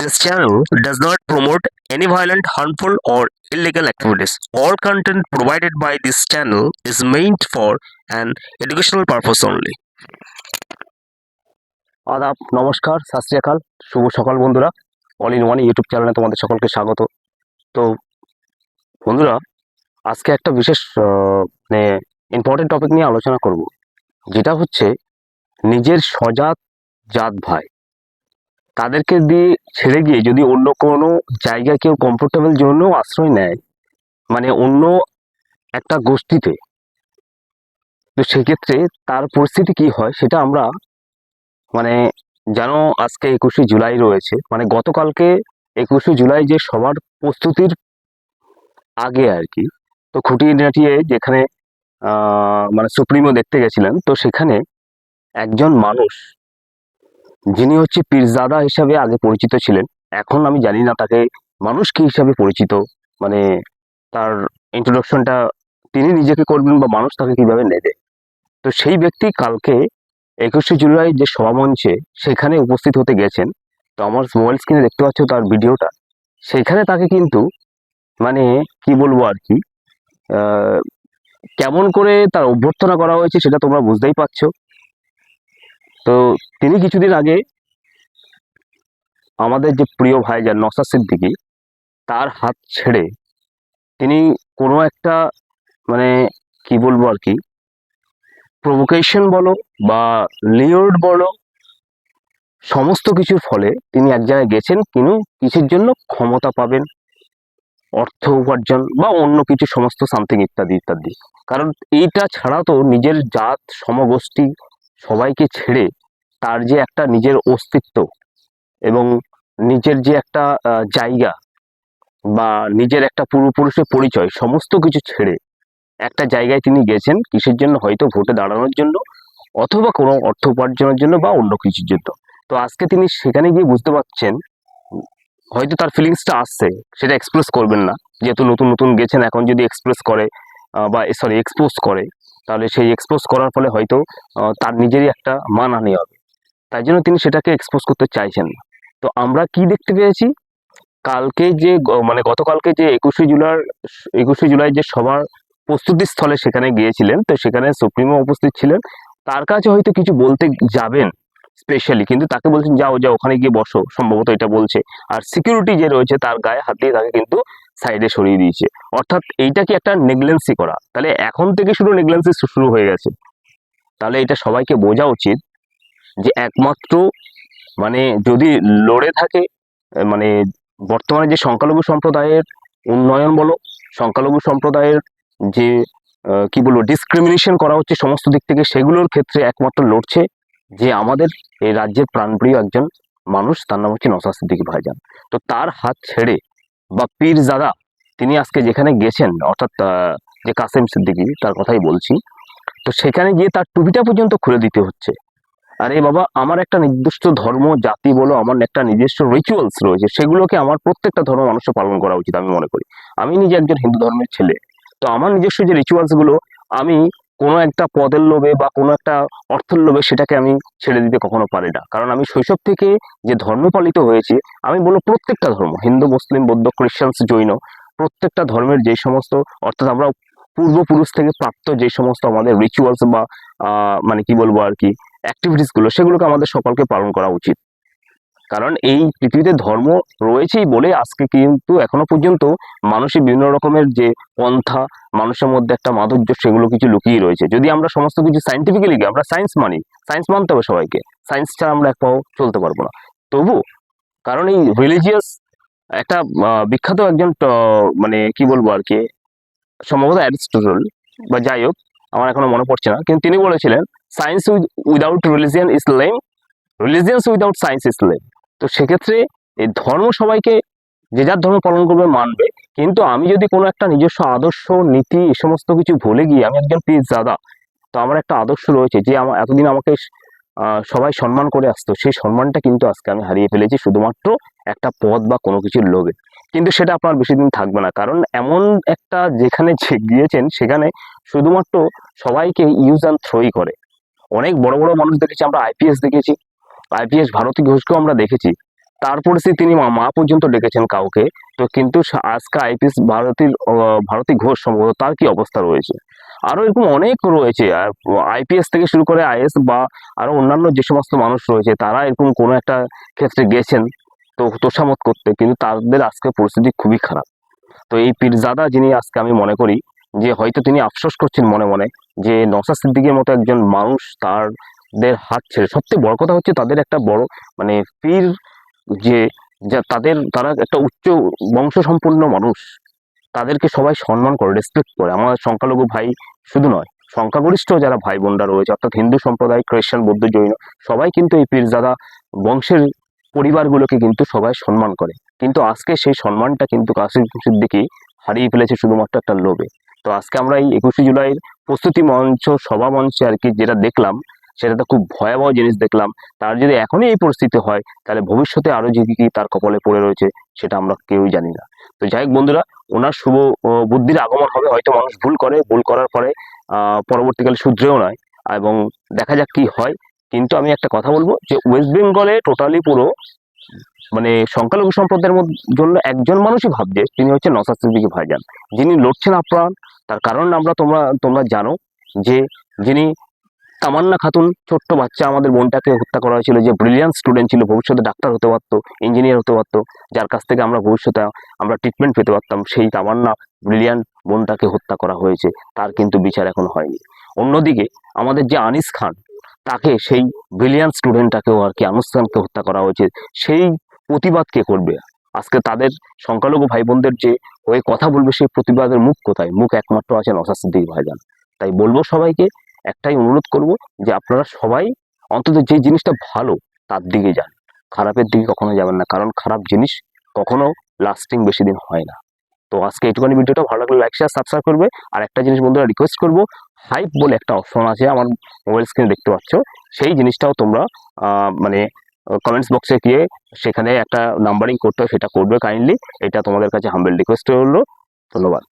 This channel does not promote any violent, harmful, or illegal activities. All content provided by this channel is meant for an educational purpose only. আদাব নমস্কার সত শ্রী আকাল শুভ সকাল বন্ধুরা all in one YouTube চ্যানেলে তোমাদের সকলকে স্বাগত তো বন্ধুরা আজকে একটা বিশেষ মানে ইম্পর্টেন্ট টপিক নিয়ে আলোচনা করব যেটা হচ্ছে নিজের সজাত জাত ভাই তাদেরকে দিয়ে ছেড়ে গিয়ে যদি অন্য কোনো জায়গায় কেউ কমফোর্টেবল জন্য আশ্রয় নেয় মানে অন্য একটা গোষ্ঠীতে, তো সেক্ষেত্রে তার পরিস্থিতি কি হয় সেটা আমরা মানে জানো আজকে একুশে জুলাই রয়েছে মানে গতকালকে একুশে জুলাই যে সবার প্রস্তুতির আগে আর কি, তো খুঁটিয়ে নাটিয়ে যেখানে মানে সুপ্রিমো দেখতে গেছিলেন তো সেখানে একজন মানুষ যিনি হচ্ছে পীরজাদা হিসাবে আগে পরিচিত ছিলেন, এখন আমি জানি না তাকে মানুষ কি হিসাবে পরিচিত মানে তার ইন্ট্রোডাকশনটা তিনি নিজেকে করবেন বা মানুষ তাকে কীভাবে নেবে। তো সেই ব্যক্তি কালকে একুশে জুলাই যে সভামঞ্চে সেখানে উপস্থিত হতে গেছেন, তো আমার মোবাইল স্ক্রিনে দেখতে পাচ্ছ তার ভিডিওটা, সেখানে তাকে কিন্তু মানে কি বলব আর কি কেমন করে তার অভ্যর্থনা করা হয়েছে সেটা তোমরা বুঝতেই পারছ। তো তিনি কিছুদিন আগে আমাদের যে প্রিয় ভাই যার নসার সিদ্দিকি, তার হাত ছেড়ে তিনি কোনো একটা মানে কি বলব আর কি প্রভোকেশন বলো বা লিওর্ড বলো, সমস্ত কিছুর ফলে তিনি এক জায়গায় গেছেন কিন্তু কিছুর জন্য? ক্ষমতা পাবেন, অর্থ উপার্জন বা অন্য কিছু, সমস্ত সামথিং ইত্যাদি ইত্যাদি। কারণ এইটা ছাড়া তো নিজের জাত, সমগোষ্ঠী সবাইকে ছেড়ে তার যে একটা নিজের অস্তিত্ব এবং নিজের যে একটা জায়গা বা নিজের একটা পূর্বপুরুষের পরিচয় সমস্ত কিছু ছেড়ে একটা জায়গায় তিনি গেছেন কিসের জন্য? হয়তো ভোটে দাঁড়ানোর জন্য অথবা কোনো অর্থ উপার্জনের জন্য বা অন্য কিছুর জন্য। তো আজকে তিনি সেখানে গিয়ে বুঝতে পারছেন, হয়তো তার ফিলিংসটা আসছে, সেটা এক্সপ্রেস করবেন না। যেহেতু নতুন নতুন গেছেন, এখন যদি এক্সপ্রেস করে বা সরি এক্সপোজ করে তাহলে সেই এক্সপোজ করার ফলে হয়তো তার নিজেরই একটা মানহানি হবে। তাই জন্য তিনি সেটাকে এক্সপোজ করতে চাইছেন না। তো আমরা কি দেখতে পেয়েছি? কালকে যে মানে গতকালকে যে একুশে জুলাই একুশে জুলাই যে সবার প্রস্তুতি স্থলে সেখানে গিয়েছিলেন, তো সেখানে সুপ্রিমো উপস্থিত ছিলেন। তার কাছে হয়তো কিছু বলতে যাবেন স্পেশালি কিন্তু তাকে বলছেন, যাও যাও, ওখানে গিয়ে বসো। সম্ভবত এটা বলছে। আর সিকিউরিটি যে রয়েছে, তার গায়ে হাত দিয়ে তাকে কিন্তু সাইডে সরিয়ে দিয়েছে। অর্থাৎ এইটা কি একটা নেগলেন্সি করা? তাহলে এখন থেকে শুরু নেগলেন্সি শুরু হয়ে গেছে। তাহলে এটা সবাইকে বোঝা উচিত যে একমাত্র মানে যদি লড়ে থাকে মানে বর্তমানে যে সংখ্যালঘু সম্প্রদায়ের উন্নয়ন বলো, সংখ্যালঘু সম্প্রদায়ের যে কি বলব ডিসক্রিমিনেশন করা হচ্ছে সমস্ত দিক থেকে, সেগুলোর ক্ষেত্রে একমাত্র লড়ছে যে আমাদের এই রাজ্যের প্রাণপ্রিয় একজন মানুষ, তার নাম হচ্ছে নসার সিদ্দিকী ভাইজান। তো তার হাত ছেড়ে বা পীর জাদা তিনি আজকে যেখানে গেছেন, অর্থাৎ যে কাসেম সিদ্দিকি, তার কথাই বলছি, তো সেখানে গিয়ে তার টুপিটা পর্যন্ত খুলে দিতে হচ্ছে। আরে বাবা, আমার একটা নির্দিষ্ট ধর্ম, জাতি বলো, আমার একটা নিজস্ব রিচুয়ালস রয়েছে, সেগুলোকে আমার প্রত্যেকটা ধর্ম মানুষের পালন করা উচিত আমি মনে করি। আমি নিজে একজন হিন্দু ধর্মের ছেলে, তো আমার নিজস্ব যে রিচুয়ালসগুলো আমি কোনো একটা পদের লোভে বা কোনো একটা অর্থের লোভে সেটাকে আমি ছেড়ে দিতে কখনো পারি না। কারণ আমি শৈশব থেকে যে ধর্ম পালিত হয়েছি, আমি বলব প্রত্যেকটা ধর্ম, হিন্দু, মুসলিম, বৌদ্ধ খ্রিস্টানস জৈন, প্রত্যেকটা ধর্মের যে সমস্ত, অর্থাৎ আমরা পূর্বপুরুষ থেকে প্রাপ্ত যে সমস্ত আমাদের রিচুয়ালস বা মানে কি বলব আর কি অ্যাক্টিভিটিসগুলো, সেগুলোকে আমাদের সকলকে পালন করা উচিত। কারণ এই পৃথিবীতে ধর্ম রয়েছেই বলে আজকে কিন্তু এখনও পর্যন্ত মানুষের বিভিন্ন রকমের যে পন্থা, মানুষের মধ্যে একটা মাধুর্য, সেগুলো কিছু লুকিয়ে রয়েছে। যদি আমরা সমস্ত কিছু সাইন্টিফিক্যালি আমরা সায়েন্স মানি সায়েন্স মানতে হবে সবাইকে। সায়েন্স ছাড়া আমরা এক পাও চলতে পারব না। তবু কারণ এই রিলিজিয়াস একটা বিখ্যাত একজন মানে কি বলব আর কি, সম্ভবত অ্যারিস্টটল, বা যাই হোক, আমার এখনও মনে পড়ছে না, কিন্তু তিনি বলেছিলেন science without religion is lame religions without science is lame তো সেক্ষেত্রে এই ধর্ম সবাইকে যে যার ধর্ম পালন করবে মানবে। কিন্তু আমি যদি কোনো একটা নিজস্ব আদর্শ, নীতি এই সমস্ত কিছু ভুলে গিয়ে, আমি একজন পিস দাদা, তো আমার একটা আদর্শ রয়েছে যে আমার এতদিন আমাকে সবাই সম্মান করে আসতো, সেই সম্মানটা কিন্তু আজকে আমি হারিয়ে ফেলেছি শুধুমাত্র একটা পদ বা কোনো কিছুর লোভে। কিন্তু সেটা আপনার বেশি দিন থাকবে না। কারণ এমন একটা যেখানে গিয়েছেন, সেখানে শুধুমাত্র সবাইকে ইউজ অ্যান্ড থ্রোই করে। অনেক বড় বড় মানুষ দেখেছি, আমরা আইপিএস দেখেছি আইপিএস ভারতী ঘোষকেও আমরা দেখেছি। তার পরিস্থিতি তিনি মা পর্যন্ত ডেকেছেন কাউকে। তো কিন্তু আজকে আইপিএস ভারতীর ভারতী ঘোষ সম্ভবত তার কি অবস্থা রয়েছে? আরও এরকম অনেক রয়েছে। আইপিএস থেকে শুরু করে আইএস বা আরও অন্যান্য যে সমস্ত মানুষ রয়েছে, তারা এরকম কোনো একটা ক্ষেত্রে গেছেন তো তোষামত করতে। কিন্তু তাদের আজকে পরিস্থিতি খুবই খারাপ। তো এই পীরজাদা যিনি আজকে আমি মনে করি, যে হয়তো তিনি আফসোস করছেন মনে মনে, যে নসা সিদ্দিকের মতো একজন মানুষ তাদের হাত ছেড়ে। সবচেয়ে বড় কথা হচ্ছে তাদের একটা বড় মানে পীর যে, যা তাদের, তারা একটা উচ্চ বংশ সম্পন্ন মানুষ। তাদেরকে সবাই সম্মান করে রেসপেক্ট করে। আমার সংখ্যালঘু ভাই শুধু নয়, সংখ্যাগরিষ্ঠ যারা ভাই বোনরা রয়েছে, অর্থাৎ হিন্দু সম্প্রদায়, খ্রিস্টান, বৌদ্ধ, জৈন, সবাই কিন্তু এই পীরজাদা বংশের পরিবারগুলোকে কিন্তু সবাই সম্মান করে। কিন্তু আজকে সেই সম্মানটা কিন্তু কাসিম সিদ্দিকি হারিয়ে ফেলেছে শুধুমাত্র একটা লোভে। তো আজকে আমরা এই একুশে জুলাইয়ের প্রস্তুতি মঞ্চ, সভা মঞ্চে আর কি যেটা দেখলাম সেটা তো খুব ভয়াবহ জিনিস দেখলাম। তার যদি এখনই এই পরিস্থিতি হয়, তাহলে ভবিষ্যতে আরও যে কি তার কপালে পড়ে রয়েছে, সেটা আমরা কেউই জানি না। তো যাই হোক বন্ধুরা, ওনার শুভ বুদ্ধির আগমন হবে, হয়তো মানুষ ভুল করে, ভুল করার পরে পরবর্তীকালে শুধরেও নয়, এবং দেখা যাক কি হয়। কিন্তু আমি একটা কথা বলব যে, ওয়েস্ট বেঙ্গলে টোটালি পুরো মানে সংখ্যালঘু সম্প্রদায়ের জন্য একজন মানুষই ভাবছে, তিনি হচ্ছে নসাদ সিদ্দিকী ভাইজান। যিনি লড়ছেন আপ্রাণ, তার কারণ আমরা তোমরা তোমরা জানো যে, যিনি তামান্না খাতুন, ছোট্ট বাচ্চা আমাদের বোনটাকে হত্যা করা হয়েছিল, যে ব্রিলিয়ান্ট স্টুডেন্ট ছিল, ভবিষ্যতে ডাক্তার হতে পারতো ইঞ্জিনিয়ার হতে পারতো, যার কাছ থেকে আমরা ভবিষ্যতে আমরা ট্রিটমেন্ট পেতে পারতাম, সেই তামান্না ব্রিলিয়ান্ট বোনটাকে হত্যা করা হয়েছে, তার কিন্তু বিচার এখন হয়নি। অন্যদিকে আমাদের যে আনিস খান, তাকে সেই ব্রিলিয়ান্ট স্টুডেন্টটাকেও আর কি আনুস খানকে হত্যা করা হয়েছে, সেই প্রতিবাদ কে করবে? আজকে তাদের সংখ্যালঘু ভাই বোনদের যে হয়ে কথা বলবে, সেই প্রতিবাদের মুখ কোথায়? মুখ একমাত্র আছে সিদ্দিক ভাইজান। তাই বলব সবাইকে একটাই অনুরোধ করব যে আপনারা সবাই অন্তত যে জিনিসটা ভালো তার দিকে যান। খারাপের দিকে কখনো যাবেন না, কারণ খারাপ জিনিস কখনো লাস্টিং বেশি দিন হয় না। তো আজকে এইটুখানি ভিডিওটা, ভালো লাগলে লাইক শেয়ার সাবস্ক্রাইব করবে। আর একটা জিনিস বন্ধুরা রিকোয়েস্ট করব হাইপ বলে একটা অপশন আছে আমার মোবাইল স্ক্রিনে দেখতে পাচ্ছ, সেই জিনিসটাও তোমরা মানে কমেন্টস বক্সে গিয়ে সেখানে একটা নাম্বারিং করতে হয়, সেটা করবে কাইন্ডলি এটা তোমাদের কাছে হাম্বেল রিকোয়েস্ট হলো। ধন্যবাদ।